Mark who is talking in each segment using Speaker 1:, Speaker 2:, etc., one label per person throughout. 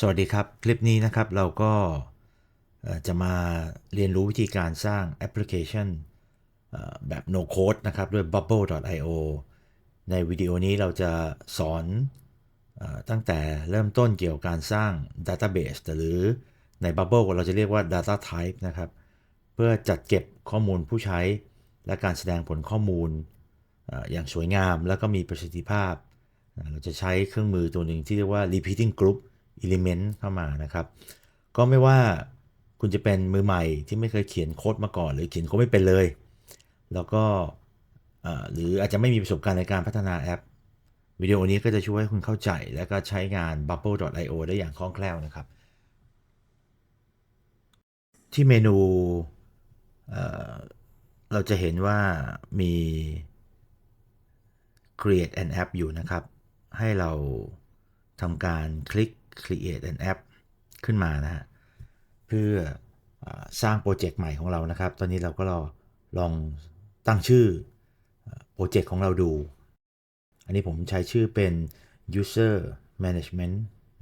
Speaker 1: สวัสดีครับ คลิปนี้นะครับเราก็จะมาเรียนรู้วิธีการสร้างแอปพลิเคชันแบบ no code นะครับ ด้วย bubble.io ในวิดีโอนี้เราจะสอนตั้งแต่เริ่มต้นเกี่ยวกับการสร้าง database หรือใน bubble เราจะเรียกว่า data type นะครับ เพื่อจัดเก็บข้อมูลผู้ใช้ และการแสดงผลข้อมูลอย่างสวยงาม แล้วก็มีประสิทธิภาพ เราจะใช้เครื่องมือตัวหนึ่งที่เรียกว่า repeating group element เข้ามานะครับ ก็ไม่ว่าคุณจะเป็นมือใหม่ที่ไม่เคยเขียนโค้ดมาก่อน หรือเขียนโค้ดไม่เป็นเลย แล้วก็หรืออาจจะไม่มีประสบการณ์ในการพัฒนาแอปวิดีโอนี้ก็จะช่วยให้คุณเข้าใจ และก็ใช้งาน bubble.io ได้อย่างคล่องแคล่วนะครับ ที่เมนูเเราจะเห็นว่ามี create an app อยู่นะครับ ให้เราทำการคลิก create an app ขึ้นมานะฮะเพื่อสร้างโปรเจกต์ใหม่ของเรานะครับ ตอนนี้เราก็ลอลองตั้งชื่อโปรเจกต์ของเราดู อันนี้ผมใช้ชื่อเป็น user management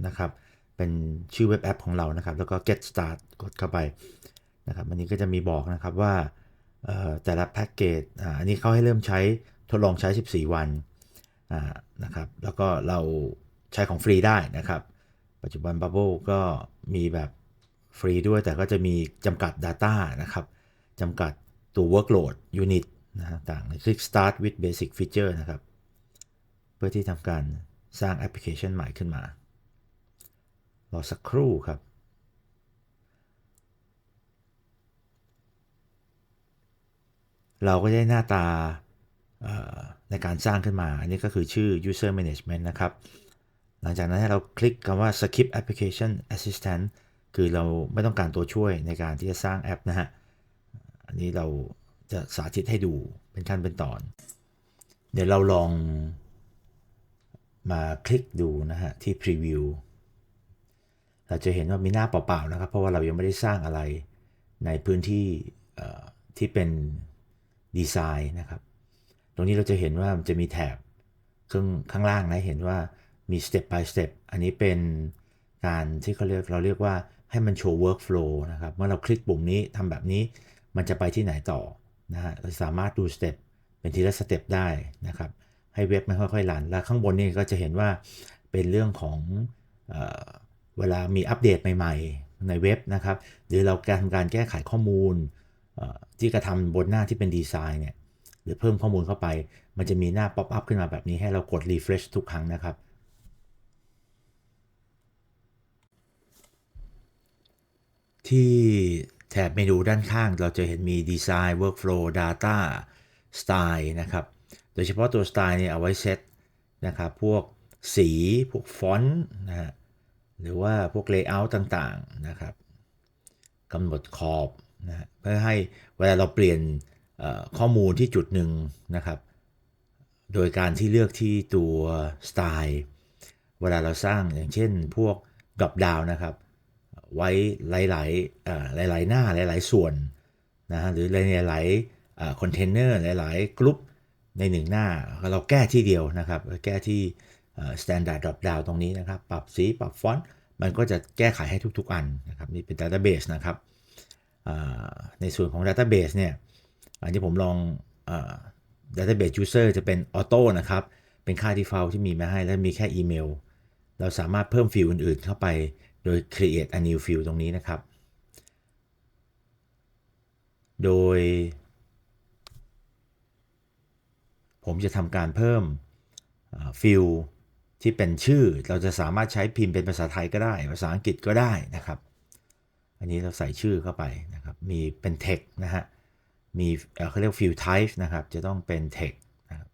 Speaker 1: นะครับ เป็นชื่อเว็บแอปของเรานะครับ แล้วก็ get start กดเข้าไปนะครับ อันนี้ก็จะมีบอกนะครับว่าแต่ละแพ็กเกจ อันนี้เขาให้เริ่มใช้ทดลองใช้ 14 วันนะครับ แล้วก็เราใช้ของฟรีได้นะครับ ปัจจุบัน Bubble ก็มีแบบฟรีด้วยแต่ก็จะมีจำกัด Data นะครับจำกัดตัว workload unit นะฮะต่างคลิก start with basic feature นะครับ เพื่อที่ทำการสร้างแอปพลิเคชันใหม่ขึ้นมา รอสักครู่ครับเราก็ได้หน้าตาในการสร้างขึ้นมา อันนี้ก็คือชื่อ user management นะครับ หลังจากนั้นให้เราคลิกคำว่า skip application assistant คือเราไม่ต้องการตัวช่วยในการที่จะสร้างแอปนะฮะ อันนี้เราจะสาธิตให้ดูเป็นขั้นเป็นตอน เดี๋ยวเราลองมาคลิกดูนะฮะ ที่ preview เราจะเห็นว่ามีหน้าเปล่าๆนะครับ เพราะว่าเรายังไม่ได้สร้างอะไรในพื้นที่ที่เป็นดีไซน์นะครับ ตรงนี้เราจะเห็นว่ามันจะมีแถบข้างข้างล่างนะเห็นว่า มี step by step อันนี้เป็นการที่เขาเรียกเราเรียกว่าให้มันโชว์ workflow นะครับ เมื่อเราคลิกปุ่มนี้ทำแบบนี้มันจะไปที่ไหนต่อนะฮะเราสามารถดูสเต็ปเป็นทีละสเต็ปได้นะครับ ให้เว็บมันค่อยๆรัน แล้วข้างบนนี่ก็จะเห็นว่าเป็นเรื่องของเออเวลามีอัปเดตใหม่ๆ ในเว็บนะครับ หรือเราการทำการแก้ไขข้อมูลที่กระทำบนหน้าที่เป็นดีไซน์เนี่ยหรือเพิ่มข้อมูลเข้าไป มันจะมีหน้าป๊อปอัพขึ้นมาแบบนี้ให้เรากด refresh ทุกครั้งนะครับ ที่แถบเมนูด้านข้างเราจะเห็นมี Design Workflow Data Style นะครับ โดยเฉพาะตัว Style เนี่ยเอาไว้เซตนะครับ พวกสี พวกฟอนต์นะฮะ หรือว่าพวก Layout ต่างๆนะครับกำหนดขอบนะเพื่อให้เวลาเราเปลี่ยนข้อมูลที่จุดหนึ่งนะครับ โดยการที่เลือกที่ตัว Style เวลาเราสร้างอย่างเช่นพวก drop down นะครับ ไว้หลายๆหลายๆหน้าหลาย ๆ ส่วนนะฮะหรือหลายๆคอนเทนเนอร์หลายๆกลุ่มในหนึ่งหน้าเราแก้ที่เดียวนะครับ แก้ที่ standard drop down ตรงนี้นะครับ ปรับสีปรับฟอนต์มันก็จะแก้ไขให้ทุกๆ อันนะครับนี่เป็น database นะครับในส่วนของ database เนี่ยอันนี้ผมลองเอ่อ database user จะเป็น auto นะครับ เป็นค่า default ที่มีมาให้และมีแค่อีเมล เราสามารถเพิ่มฟิลด์อื่นๆ เข้าไป โดย create a new field ตรงนี้นะครับ โดย ผมจะทำการเพิ่มฟิลที่เป็นชื่อเราจะสามารถใช้พิมพ์เป็นภาษาไทยก็ได้ ภาษาอังกฤษก็ได้นะครับ อันนี้เราใส่ชื่อเข้าไปนะครับ มีเป็น text นะฮะ มีเขาเรียก field type นะครับ จะต้องเป็น text นะครับ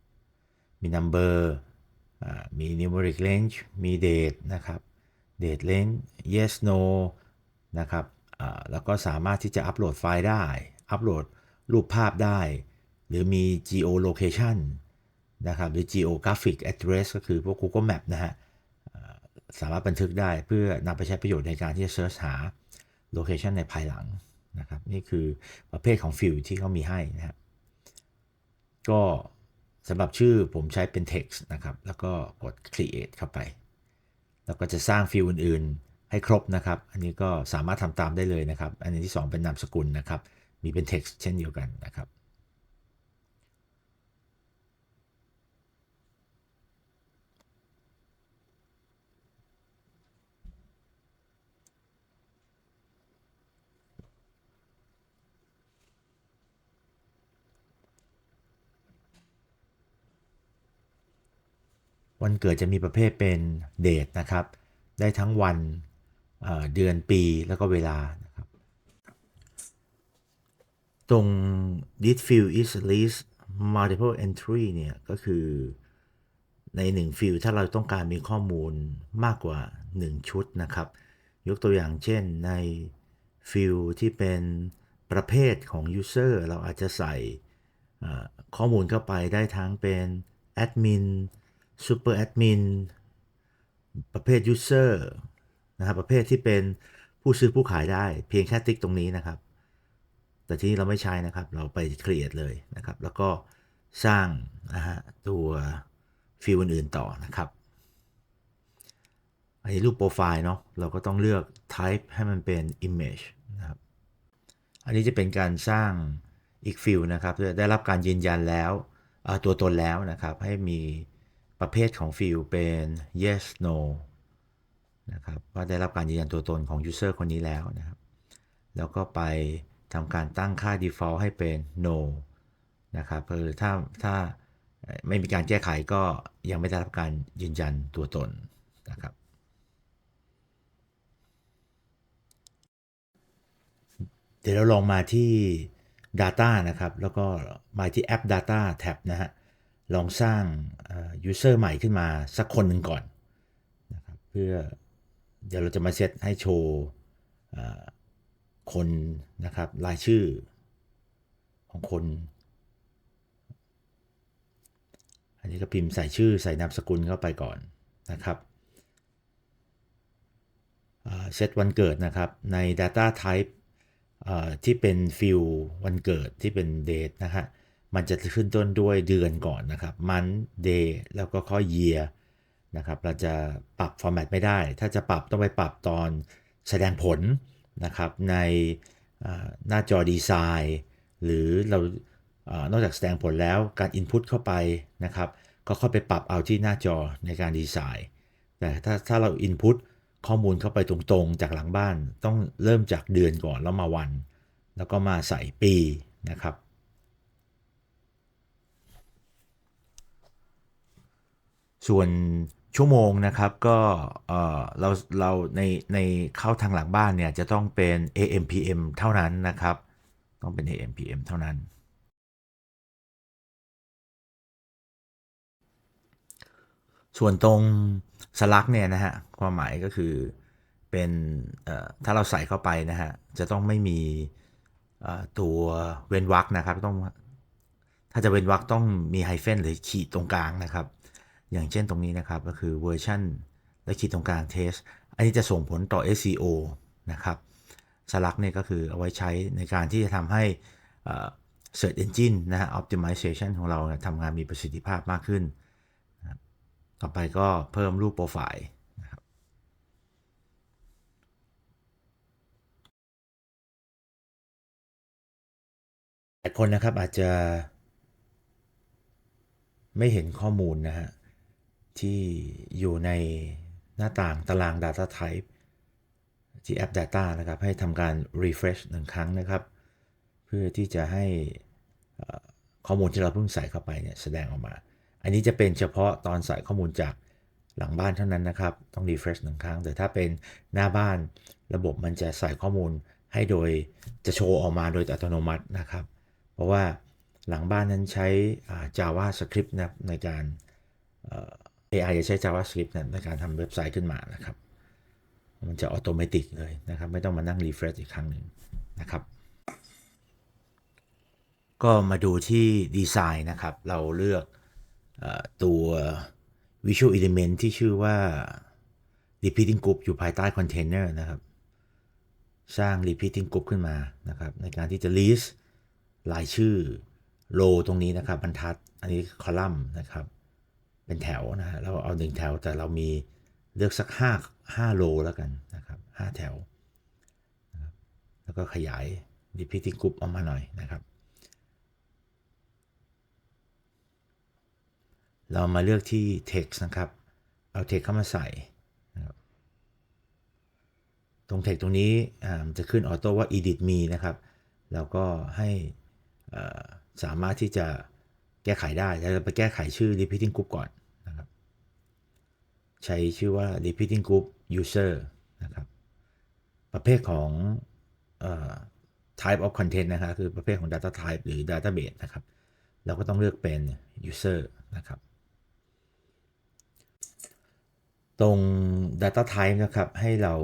Speaker 1: มี number มี numeric range มี date นะครับ date length yes no นะครับแล้วก็สามารถที่จะอัปโหลดไฟล์ได้ อัปโหลดรูปภาพได้ หรือมี geolocation นะครับหรือ geographic address ก็คือพวก Google Map นะฮะสามารถบันทึกได้เพื่อนำไปใช้ประโยชน์ในการที่จะ search หา location ในภายหลังนะครับนี่คือประเภทของ field ที่เขามีให้นะครับก็สำหรับชื่อผมใช้เป็น text นะครับ แล้วก็กด create เข้าไป แล้วก็จะสร้างฟิลอื่นให้ครบนะครับ อันนี้ก็สามารถทำตามได้เลยนะครับ อันนี้ที่ 2 เป็นนามสกุลนะครับ มีเป็น text เช่นเดียวกันนะครับ วันเกิดจะมีประเภทเป็นเดทนะครับ ได้ทั้งวันเเดือนปีแล้วก็เวลานะครับ ตรง this field is list multiple entry เนี่ยก็คือใน1ฟิลถ้าเราต้องการมีข้อมูลมากกว่า 1 ชุดนะครับ ยกตัวอย่างเช่นในฟิลที่เป็นประเภทของ user เราอาจจะใส่ข้อมูลเข้าไปได้ทั้งเป็น admin super admin ประเภท user นะครับประเภทที่เป็นผู้ซื้อผู้ขายได้ เพียงแค่ติ๊กตรงนี้นะครับ แต่ที่นี้เราไม่ใช้นะครับ เราไป create เลยนะครับ แล้วก็สร้างนะฮะตัวฟิลอื่นๆต่อนะครับ อันนี้รูปโปรไฟล์เนาะเราก็ต้องเลือก type ให้มันเป็น image นะครับ อันนี้จะเป็นการสร้างอีกฟิลนะครับเพื่อได้รับการยืนยันแล้วตัวตนแล้วนะครับ ให้มี ประเภทของฟิลเป็น yes no นะครับว่าได้รับการยืนยันตัวตนของ user คนนี้แล้วนะครับ แล้วก็ไปทำการตั้งค่า default ให้เป็น no นะครับคือถ้าถ้าไม่มีการแก้ไขก็ยังไม่ได้รับการยืนยันตัวตนนะครับ เดี๋ยวเราลองมาที่ Data นะครับ แล้วก็มาที่แอป Data แท็บนะฮะ ลองสร้างเอ่อ user ใหม่ขึ้นมาสักคนหนึ่งก่อนนะครับเพื่อเดี๋ยวเราจะมาเซตให้โชว์คนนะครับรายชื่อของคน อันนี้ก็พิมพ์ใส่ชื่อใส่นามสกุลเข้าไปก่อนนะครับเซตวันเกิดนะครับใน Data Type ที่เป็นฟิลวันเกิดที่เป็น date นะฮะ มันจะขึ้นต้นด้วยเดือนก่อนนะครับ month day แล้วก็ข้อ year นะครับเราจะปรับ format ไม่ได้ ถ้าจะปรับต้องไปปรับตอนแสดงผลนะครับในหน้าจอดีไซน์หรือเรานอกจากแสดงผลแล้วการ input เข้าไปนะครับก็ค่อยไปปรับเอาที่หน้าจอในการดีไซน์แต่ถ้าถ้าเรา input ข้อมูลเข้าไปตรงๆ จากหลังบ้าน ต้องเริ่มจากเดือนก่อนแล้วมาวัน แล้วก็มาใส่ปีนะครับ ส่วนชั่วโมงนะครับก็เออเราเราในในเข้าทางหลังบ้านเนี่ยจะต้องเป็น AM PM เท่านั้นนะครับ ต้องเป็น AM PM เท่านั้น ส่วนตรงสลักเนี่ยนะฮะความหมายก็คือเป็นถ้าเราใส่เข้าไปนะฮะจะต้องไม่มีตัวเว้นวรรคนะครับต้องถ้าจะเว้นวรรคต้องมีไฮเฟนหรือขีดตรงกลางนะครับ อย่างเช่นตรงนี้นะครับก็คือเวอร์ชันและขีดตรงกลางเทสอันนี้จะส่งผลต่อ SEO นะครับสลักเนี่ยก็คือเอาไว้ใช้ในการที่จะทำให้เอ่อ Search Engine นะฮะ Optimization ของเราทำงานมีประสิทธิภาพมากขึ้น ต่อไปก็เพิ่มรูปโปรไฟล์นะครับแต่คนนะครับอาจจะไม่เห็นข้อมูลนะฮะ ที่อยู่ในหน้าต่างตาราง Data Type ที่แอป Data นะครับ ให้ทำการ refresh หนึ่งครั้งนะครับ เพื่อที่จะให้ข้อมูลที่เราเพิ่งใส่เข้าไปเนี่ยแสดงออกมา อันนี้จะเป็นเฉพาะตอนใส่ข้อมูลจากหลังบ้านเท่านั้นนะครับ ต้อง refresh หนึ่งครั้ง แต่ถ้าเป็นหน้าบ้านระบบมันจะใส่ข้อมูลให้โดยจะโชว์ออกมาโดยอัตโนมัตินะครับ เพราะว่าหลังบ้านนั้นใช้อ่า JavaScript นะในการ AI จะใช้ JavaScript นในการทำเว็บไซต์ขึ้นมานะครับ มันจะออโตเมติเลยนะครับ ไม่ต้องมานั่ง refresh อีกครั้งหนึ่งนะครับ ก็มาดูที่ดีไซน์นะครับ เราเลือกอตัว Visual Element ที่ชื่อว่า Repeating Group อยู่ภายใต้ Container นะครับ สร้าง Repeating Group ขึ้นมานะครับ ในการที่จะ list รายชื่อ row ตรงนี้นะครับบรรทัด อันนี้คอลัมน์นะครับ เป็นแถวนะฮะเราเอาหนึ่งแถวแต่เรามีเลือกสัก5 5โลแล้วกันนะครับ5แถวนะครับแล้วก็ขยาย repeating group ออกมาหน่อยนะครับ เรามาเลือกที่ text นะครับ เอา text เข้ามาใส่นะครับตรง text ตรงนี้จะขึ้นออโต้ว่า edit me นะครับ แล้วก็ให้สามารถที่จะแก้ไขได้แล้วเราไปแก้ไขชื่อ repeating group ก่อน ใช้ชื่อว่า repeating group user นะครับ ประเภทของอ type of content นะครับคือประเภทของ data type หรือ database นะครับ เราก็ต้องเลือกเป็น user นะครับ ตรง data type นะครับ ให้เรา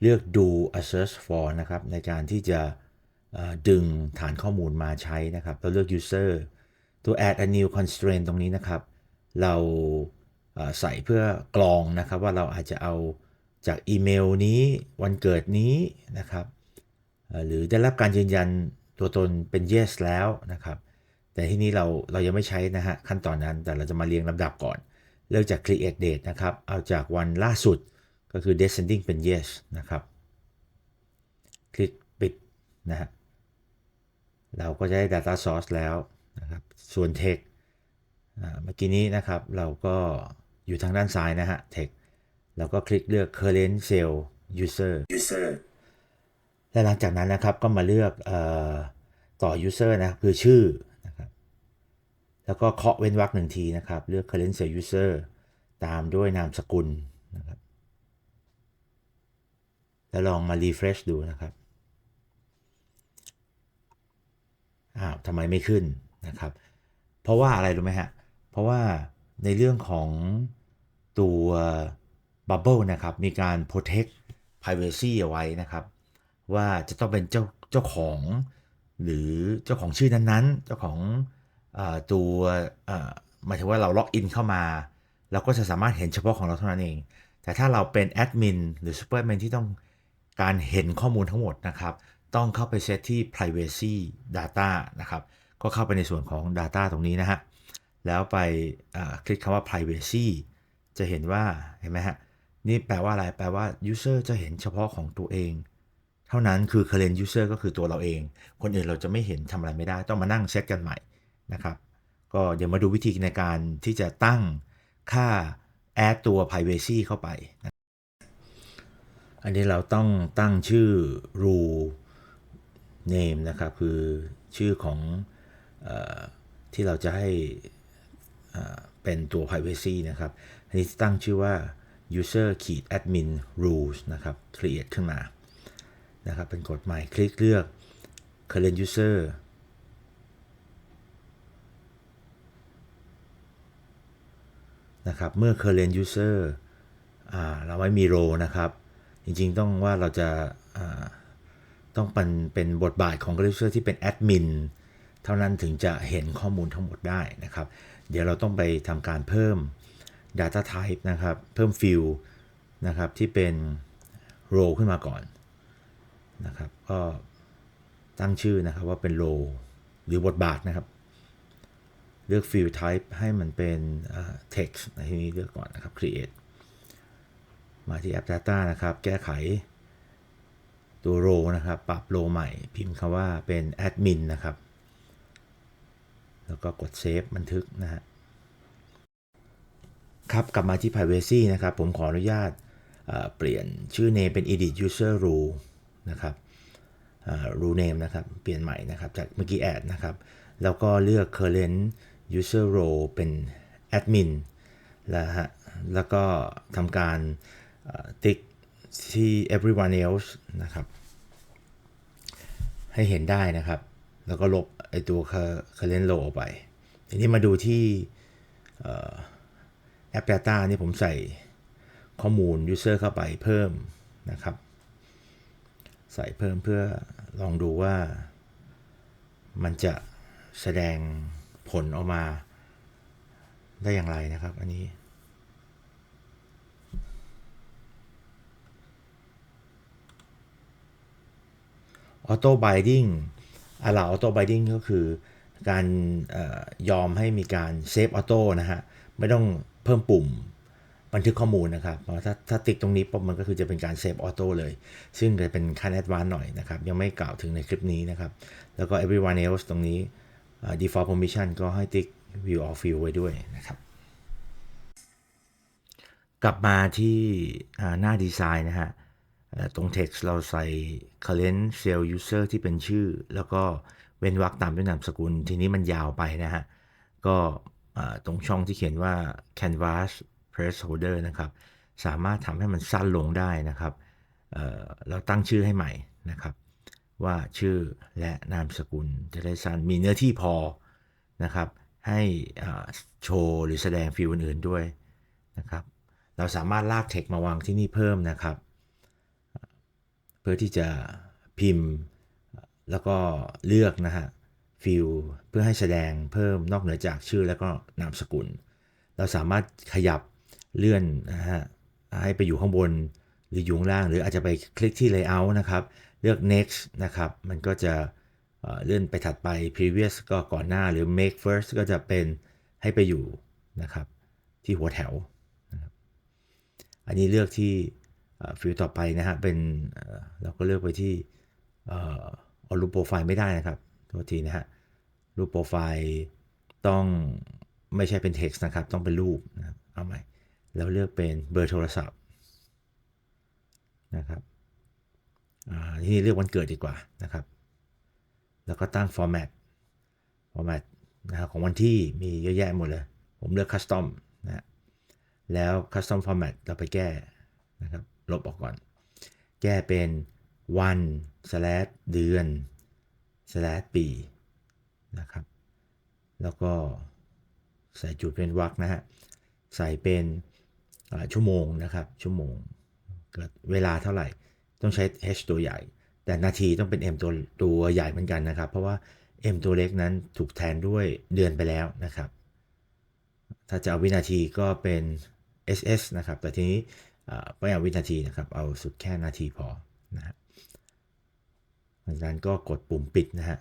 Speaker 1: เลือกดู a search for นะครับ ในการที่จะดึงฐานข้อมูลมาใช้นะครับ เราเลือก user ตัว add a new constraint ตรงนี้นะครับ เรา ใส่เพื่อกรองนะครับว่าเราอาจจะเอาจากอีเมลนี้วันเกิดนี้นะครับหรือได้รับการยืนยันตัวตนเป็น yes แล้วนะครับ แต่ที่นี้เราเรายังไม่ใช้นะฮะขั้นตอนนั้นแต่เราจะมาเรียงลำดับก่อน เริ่มจาก create date นะครับ เอาจากวันล่าสุดก็คือ descending เป็น yes นะครับ คลิกปิดนะฮะเราก็จะได้ data source แล้วนะครับ ส่วน text เมื่อกี้นี้นะครับเราก็ อยู่ทางด้านซ้ายนะฮะ text เราก็คลิกเลือก current cell user
Speaker 2: user
Speaker 1: และหลังจากนั้นนะครับก็มาเลือกออต่อ user นะครับคือชื่อนะครับแล้วก็เคาะเว้นวรรคหนึ่งทีนะครับ เลือก current cell user ตามด้วยนามสกุลนะครับแล้วลองมา refresh ดูนะครับอ้าวทำไมไม่ขึ้นนะครับ เพราะว่าอะไรรู้ไหมฮะ เพราะว่าในเรื่องของ ตัว Bubble นะครับมีการ protect privacy เอาไว้นะครับ ว่าจะต้องเป็นเจ้าเจ้าของ หรือเจ้าของชื่อนั้นๆ เจ้าของอตัวหมายถึงว่าเราล็อกอินเข้ามาเราก็จะสามารถเห็นเฉพาะของเราเท่านั้นเอง แต่ถ้าเราเป็นแอดมินหรือซูเปอร์แมนที่ต้องการเห็นข้อมูลทั้งหมดนะครับ ต้องเข้าไปเซตที่ privacy data นะครับ ก็เข้าไปในส่วนของ data ตรงนี้นะฮะ แล้วไปคลิกคำว่า privacy จะเห็นว่าเห็นไหมฮะนี่แปลว่าอะไร แปลว่า user จะเห็นเฉพาะของตัวเอง เท่านั้นคือ current user ก็คือตัวเราเอง คนอื่นเราจะไม่เห็นทำอะไรไม่ได้ ต้องมานั่งเซตกันใหม่นะครับ ก็เดี๋ยวมาดูวิธีในการที่จะตั้งค่า add ตัว privacy เข้าไปนะอันนี้เราต้องตั้งชื่อ rule name นะครับคือชื่อของอที่เราจะให้เป็นตัว privacy นะครับ อันนี้ตั้งชื่อว่า user ขีด admin rules นะครับ create ขึ้นมา นะครับ เป็นกฎหม่คลิกเลือก current user นะครับ เมื่อ current user เราไม่มี role นะครับ จริงๆ ต้องว่าเราจะต้องเป็นเป็นบทบาทของ current user ที่เป็น admin เท่านั้นถึงจะเห็นข้อมูลทั้งหมดได้นะครับ เดี๋ยวเราต้องไปทำการเพิ่ม data type นะครับ เพิ่ม field นะครับที่เป็น row ขึ้นมาก่อนนะครับก็ตั้งชื่อนะครับว่าเป็น row หรือบทบาทนะครับ เลือก field type ให้มันเป็น text ในที่นี้เลือกก่อนนะครับ create มาที่ app data นะครับ แก้ไขตัว row นะครับ ปรับ row ใหม่ พิมพ์คำว่าเป็น admin นะครับ แล้วก็กดเซฟบันทึกนะฮะ ครับกลับมาที่ privacy นะครับ ผมขออนุญาตเปลี่ยนชื่อ name เป็น edit user rule นะครับ rule name นะครับ เปลี่ยนใหม่นะครับจากเมื่อกี้ add นะครับ แล้วก็เลือก current user role เป็น admin แล้วฮะแล้วก็ทำการติ๊กที่ everyone else นะครับ ให้เห็นได้นะครับ แล้วก็ลบไอตัว current row ออกไป ทีนี้มาดูที่ แอป Data นี่ผมใส่ข้อมูล User เข้าไปเพิ่มนะครับ ใส่เพิ่มเพื่อลองดูว่า มันจะแสดงผลออกมาได้อย่างไรนะครับ อันนี้ Auto Binding อะไร Auto Binding ก็คือการอยอมให้มีการเซฟออโต้นะฮะ ไม่ต้อง พิ่มปุ่มบันทึกข้อมูลนะครับเพราะถ้าถ้าติ๊กตรงนี้ปุ๊บมันก็คือจะเป็นการเซฟออโต้เลย ซึ่งจะเป็นขั้นแอดวานซ์หน่อยนะครับ ยังไม่กล่าวถึงในคลิปนี้นะครับ แล้วก็ everyone else ตรงนี้ default permission ก็ให้ติ๊ก view all field ไว้ด้วยนะครับ กลับมาที่หน้าดีไซน์นะฮะตรง text เราใส่ current sale user ที่เป็นชื่อ แล้วก็เว้นวรรคตามด้วยนามสกุล ทีนี้มันยาวไปนะฮะ ก็ ตรงช่องที่เขียนว่า canvas placeholder นะครับ สามารถทำให้มันสั้นลงได้นะครับเเราตั้งชื่อให้ใหม่นะครับ ว่าชื่อและนามสกุลจะได้สั้นมีเนื้อที่พอนะครับ ให้โชว์หรือแสดงฟิลอื่นๆด้วยนะครับ เราสามารถลากเทคมาวางที่นี่เพิ่มนะครับ เพื่อที่จะพิมพ์แล้วก็เลือกนะฮะ ฟิลเพื่อให้แสดงเพิ่มนอกเหนือจากชื่อแล้วก็นามสกุล เราสามารถขยับเลื่อนนะฮะให้ไปอยู่ข้างบนหรืออยู่ข้างล่าง หรืออาจจะไปคลิกที่ layout นะครับ เลือก next นะครับ มันก็จะเลื่อนไปถัดไป previous ก็ก่อนหน้าหรือ make first ก็จะเป็นให้ไปอยู่นะครับที่หัวแถวนะครับอันนี้เลือกที่ฟิลต่อไปนะฮะเป็นเราก็เลือกไปที่เอารูปโปรไฟล์ไม่ได้นะครับ โทษทีนะฮะ รูปโปรไฟล์ต้องไม่ใช่เป็น text นะครับ ต้องเป็นรูปนะครับ เอาใหม่ แล้วเลือกเป็นเบอร์โทรศัพท์นะครับที่นี่เลือกวันเกิดดีกว่านะครับ แล้วก็ตั้ง format format นะครับของวันที่มีเยอะแยะหมดเลย ผมเลือก custom นะแล้ว custom format เราไปแก้นะครับ ลบออกก่อน แก้เป็นวัน slash เดือน slash ปีนะครับ แล้วก็ใส่จุดเป็นวรรคนะฮะ ใส่เป็นชั่วโมงนะครับ ชั่วโมงเกิดเวลาเท่าไหร่ ต้องใช้ h ตัวใหญ่ แต่นาทีต้องเป็น m ตัวตัวใหญ่เหมือนกันนะครับ เพราะว่า m ตัวเล็กนั้นถูกแทนด้วยเดือนไปแล้วนะครับ ถ้าจะเอาวินาทีก็เป็น ss นะครับ แต่ทีนี้ไม่เอาวินาทีนะครับ เอาสุดแค่นาทีพอนะฮะดังนั้นก็กดปุ่มปิดนะฮะ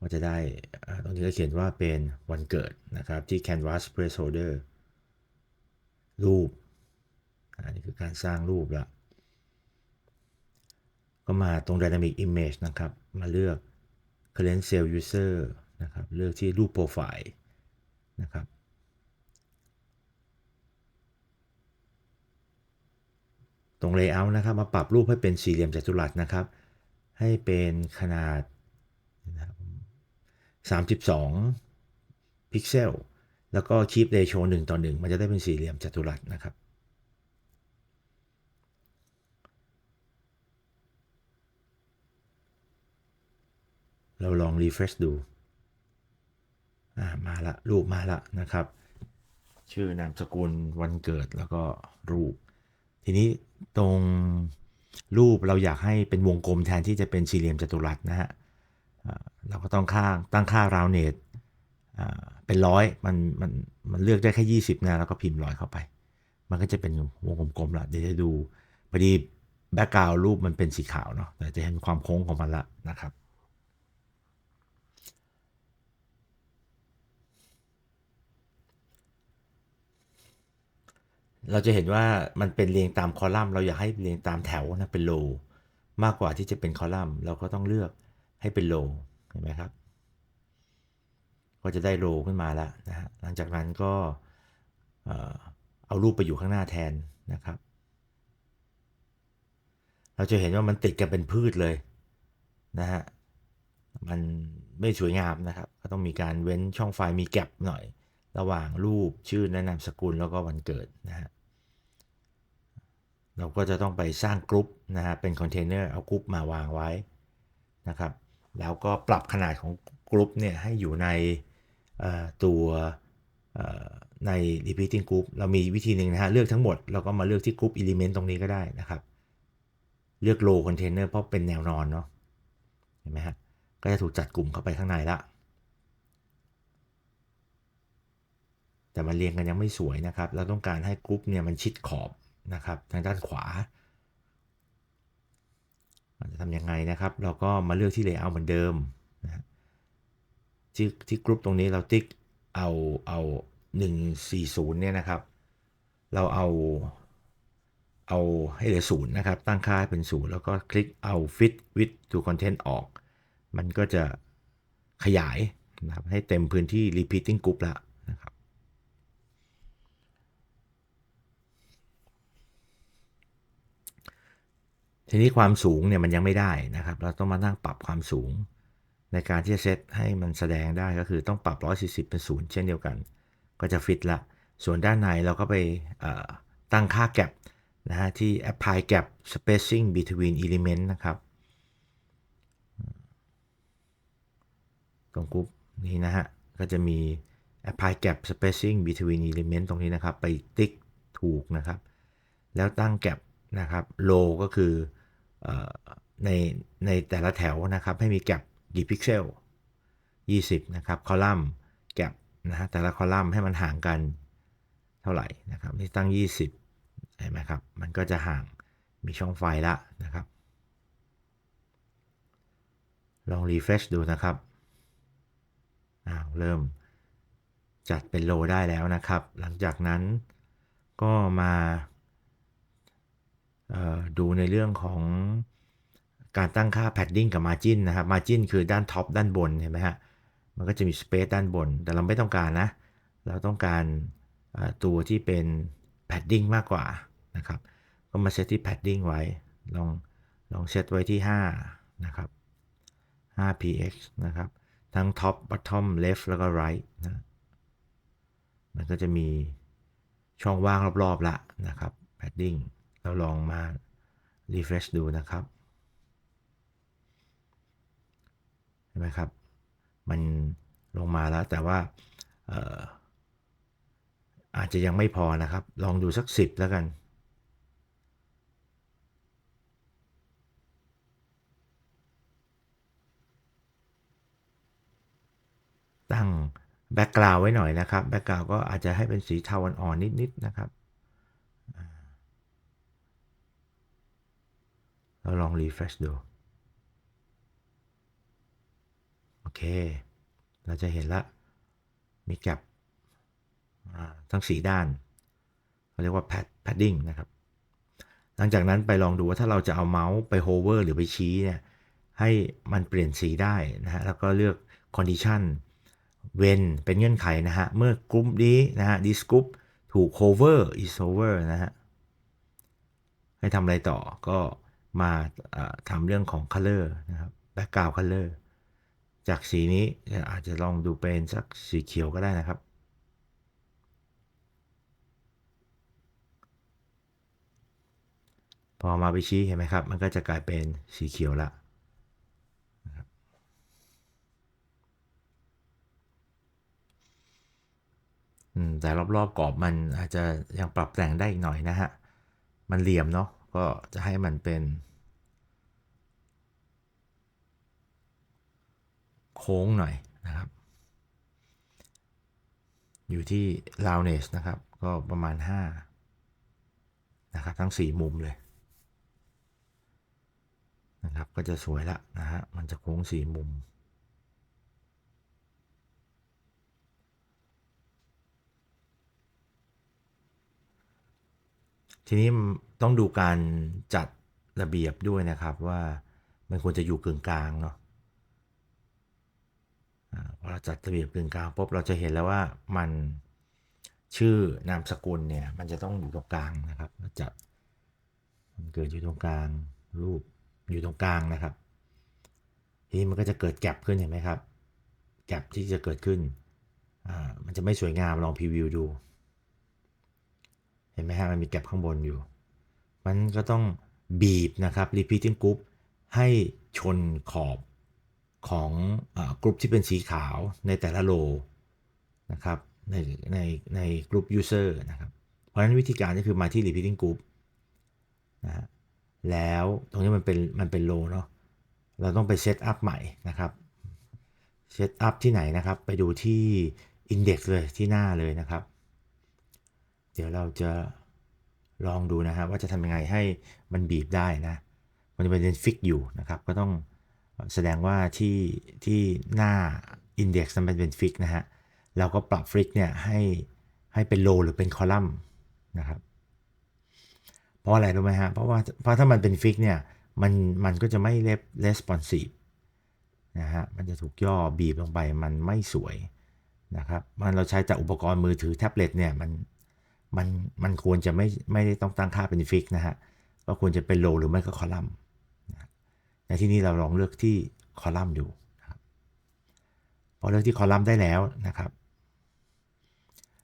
Speaker 1: ก็จะได้ตรงนี้ก็เขียนว่าเป็นวันเกิดนะครับที่ canvas placeholder รูปอันนี้คือการสร้างรูปล้วก็มาตรง dynamic image นะครับ มาเลือก current sale user นะครับ เลือกที่รูปโปรไฟล์นะครับ ตรง layout นะครับ มาปรับรูปให้เป็นสี่เหลี่ยมจัตุรัสนะครับ ให้เป็นขนาด32 พิกเซล แล้วก็ keep ratio 1ต่อ 1 มันจะได้เป็นสี่เหลี่ยมจัตุรัสนะครับ เราลอง refresh ดู มาละ รูปมาละนะครับ ชื่อนามสกุลวันเกิดแล้วก็รูป ทีนี้ตรง รูปเราอยากให้เป็นวงกลมแทนที่จะเป็นสี่เหลี่ยมจัตุรัสนะฮะเราก็ต้องค่าตั้งค่าราวเนตเป็นร้อยมันมันมันเลือกได้แค่ 20นะแล้วก็พิมพ์ร้อยเข้าไป มันก็จะเป็นวงกลมๆละเดี๋ยวจะดูพอดีแบ็กกราวรูปมันเป็นสีขาวเนาะแต่จะเห็นความโค้งของมันละนะครับ เราจะเห็นว่ามันเป็นเรียงตามคอลัมน์ เราอยากให้เรียงตามแถวนะเป็นโลมากกว่าที่จะเป็นคอลัมน์ เราก็ต้องเลือกให้เป็นโลเห็นไหมครับ ก็จะได้โลขึ้นมาแล้วนะฮะหลังจากนั้นก็เอารูปไปอยู่ข้างหน้าแทนนะครับ เราจะเห็นว่ามันติดกันเป็นพืชเลยนะฮะมันไม่สวยงามนะครับ ก็ต้องมีการเว้นช่องไฟมีแกลบหน่อย ระหว่างรูปชื่อและนามสกุลแล้วก็วันเกิดนะฮะเราก็จะต้องไปสร้างกรุ๊ปนะฮะเป็นคอนเทนเนอร์เอากรุ๊ปมาวางไว้นะครับ แล้วก็ปรับขนาดของกรุ๊ปเนี่ยให้อยู่ในตัวใน repeating group เรามีวิธีหนึ่งนะฮะเลือกทั้งหมดเราก็มาเลือกที่ group element ตรงนี้ก็ได้นะครับ เลือก row container เพราะเป็นแนวนอนเนาะเห็นไหมฮะก็จะถูกจัดกลุ่มเข้าไปข้างในละ แต่มันเรียงกันยังไม่สวยนะครับ เราต้องการให้กรุ๊ปเนี่ยมันชิดขอบนะครับ ทางด้านขวาจะทำยังไงนะครับ เราก็มาเลือกที่ layout เหมือนเดิมนะที่ที่กรุ๊ปตรงนี้เราติ๊กเอาเอา140เนี่ยนะครับ เราเอาเอาให้เหลือศูนย์นะครับ ตั้งค่าให้เป็นศูนย์แล้วก็คลิกเอา fit with to content ออก มันก็จะขยายนะครับให้เต็มพื้นที่ repeating group ละนะครับ ทีนี้ความสูงเนี่ยมันยังไม่ได้นะครับ เราต้องมานั่งปรับความสูง ในการที่จะเซตให้มันแสดงได้ก็คือต้องปรับ 140 เป็นศูนย์เช่นเดียวกัน ก็จะฟิตละ ส่วนด้านในเราก็ไปตั้งค่า gap นะฮะที่ apply gap spacing between element นะครับตรงกรุ๊ปนี้นะฮะ ก็จะมี apply gap spacing between element ตรงนี้นะครับ ไปติ๊กถูกนะครับ แล้วตั้ง gap นะครับ low ก็คือในในแต่ละแถวนะครับให้มี gap กี่พิกเซล 20 นะครับคอลัมน์ gap นะฮะแต่ละคอลัมน์ให้มันห่างกันเท่าไหร่นะครับที่ตั้ง 20เห็นไหมครับมันก็จะห่างมีช่องไฟละนะครับ ลอง refresh ดูนะครับอ้าวเริ่มจัดเป็นโลได้แล้วนะครับ หลังจากนั้นก็มา ดูในเรื่องของการตั้งค่า padding กับ margin นะครับ margin คือด้านท็อปด้านบนเห็นไหมฮะ มันก็จะมี space ด้านบน แต่เราไม่ต้องการนะ เราต้องการตัวที่เป็น padding มากกว่านะครับ ก็มาเซตที่ padding ไว้ ลองลองเซตไว้ที่ 5 นะครับ 5px นะครับ ทั้ง top bottom left แล้วก็ right นะมันก็จะมีช่องว่างรอบๆละนะครับ padding เราลองมา refresh ดูนะครับเห็นไหมครับ มันลงมาแล้วแต่ว่าอาจจะยังไม่พอนะครับ ลองดูสัก 10 แล้วกันตั้งแบ็กกราวไว้หน่อยนะครับแบ็กกราวก็อาจจะให้เป็นสีเทาอ่อนๆนิดๆนะครับ เราลอง refresh ดู โอเค เราจะเห็นละ มีแกลบทั้งสีด้านเขาเรียกว่าแพดแพดดิ้งนะครับ หลังจากนั้นไปลองดูว่าถ้าเราจะเอาเมาส์ไปโฮเวอร์หรือไปชี้เนี่ย ให้มันเปลี่ยนสีได้นะฮะ แล้วก็เลือก condition เวนเป็นเงื่อนไขนะฮะ เมื่อกลุ่มนี้นะฮะ this group ถูก hover is over นะฮะ ให้ทำอะไรต่อก็ มาทำเรื่องของ color นะครับ background color จากสีนี้อาจจะลองดูเป็นสักสีเขียวก็ได้นะครับ พอมาไปชี้เห็นไหมครับ มันก็จะกลายเป็นสีเขียวละแต่รอบๆกรอบมันอาจจะยังปรับแต่งได้อีกหน่อยนะฮะ มันเหลี่ยมเนาะ ก็จะให้มันเป็น โค้งหน่อยนะครับ อยู่ที่ roundness นะครับ ก็ประมาณ 5 นะครับ ทั้ง 4 มุมเลยนะครับ ก็จะสวยละนะฮะ มันจะโค้ง 4 มุมทีนี้ ต้องดูการจัดระเบียบด้วยนะครับว่ามันควรจะอยู่กึ่งกลางเนาะพอเราจัดระเบียบกึ่งกลางปุ๊บเราจะเห็นแล้วว่ามันชื่อนามสกุลเนี่ยมันจะต้องอยู่ตรงกลางนะครับจัดมันเกิดอยู่ตรงกลางรูปอยู่ตรงกลางนะครับทีนี้มันก็จะเกิดแกลบขึ้นเห็นไหมครับแกลบที่จะเกิดขึ้นอ่ามันจะไม่สวยงามลองพรีวิวดู เห็นไหมฮะมันมีแกลบข้างบนอยู่ มันก็ต้องบีบนะครับ repeating group ให้ชนขอบของกลุ่มที่เป็นสีขาวในแต่ละโลนะครับในในในกลุ่ม user นะครับ เพราะฉะนั้นวิธีการก็คือมาที่ repeating group นะฮะแล้วตรงนี้มันเป็นมันเป็นโลเนาะเราต้องไปเซตอัพใหม่นะครับเซตอัพที่ไหนนะครับ ไปดูที่ index เลยที่หน้าเลยนะครับ เดี๋ยวเราจะ ลองดูนะฮะว่าจะทำยังไงให้มันบีบได้นะ มันจะเป็นฟิกอยู่นะครับ ก็ต้องแสดงว่าที่ที่หน้า Index นั้นเป็นฟิกนะฮะ เราก็ปรับฟิกเนี่ยให้ให้เป็นโลหรือเป็นคอลัมน์นะครับ เพราะอะไรรู้ไหมฮะ เพราะว่าเพราะถ้ามันเป็นฟิกเนี่ยมันมันก็จะไม่เล responsive นะฮะ มันจะถูกย่อบีบลงไปมันไม่สวยนะครับ มันเราใช้จากอุปกรณ์มือถือแท็บเล็ตเนี่ยมัน มันมันควรจะไม่ไม่ได้ต้องตั้งค่าเป็นฟิกนะฮะก็ควรจะเป็นโลหรือไม่ก็คอลัมน์ในที่นี้เราลองเลือกที่คอลัมน์ดูนะครับพอเลือกที่คอลัมน์ได้แล้วนะครับ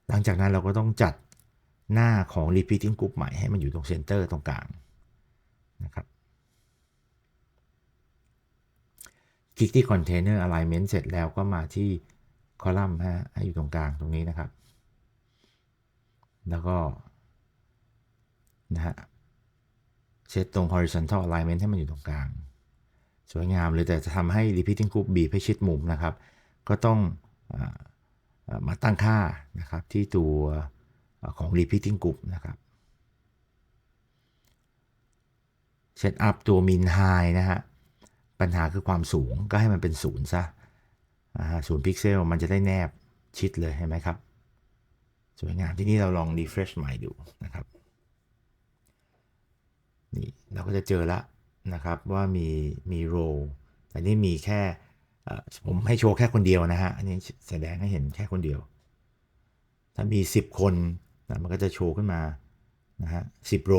Speaker 1: หลังจากนั้นเราก็ต้องจัดหน้าของ repeating group ใหม่ให้มันอยู่ตรงเซนเตอร์ตรงกลางนะครับคลิกที่ Container Alignment เสร็จแล้วก็มาที่คอลัมน์ฮะให้อยู่ตรงกลางตรงนี้นะครับ แล้วก็นะฮะเซตตรง horizontal alignment ให้มันอยู่ตรงกลาง สวยงามเลยแต่จะทำให้ repeating group บีบให้ชิดมุมนะครับ ก็ต้องอมาตั้งค่านะครับที่ตัวของ repeating group นะครับเซตอัพตัว min high นะฮะ ปัญหาคือความสูงก็ให้มันเป็นศูนย์ซะศูนย์พิกเซลมันจะได้แนบชิดเลยเห็นไหมครับ สวยงามที่นี่เราลอง refresh ใหม่ดูนะครับนี่เราก็จะเจอละนะครับว่ามีมีโรแต่นี่มีแค่ผมให้โชว์แค่คนเดียวนะฮะอันนี้แสดงให้เห็นแค่คนเดียว ถ้ามี 10 คนนะมันก็จะโชว์ขึ้นมานะฮะ10โร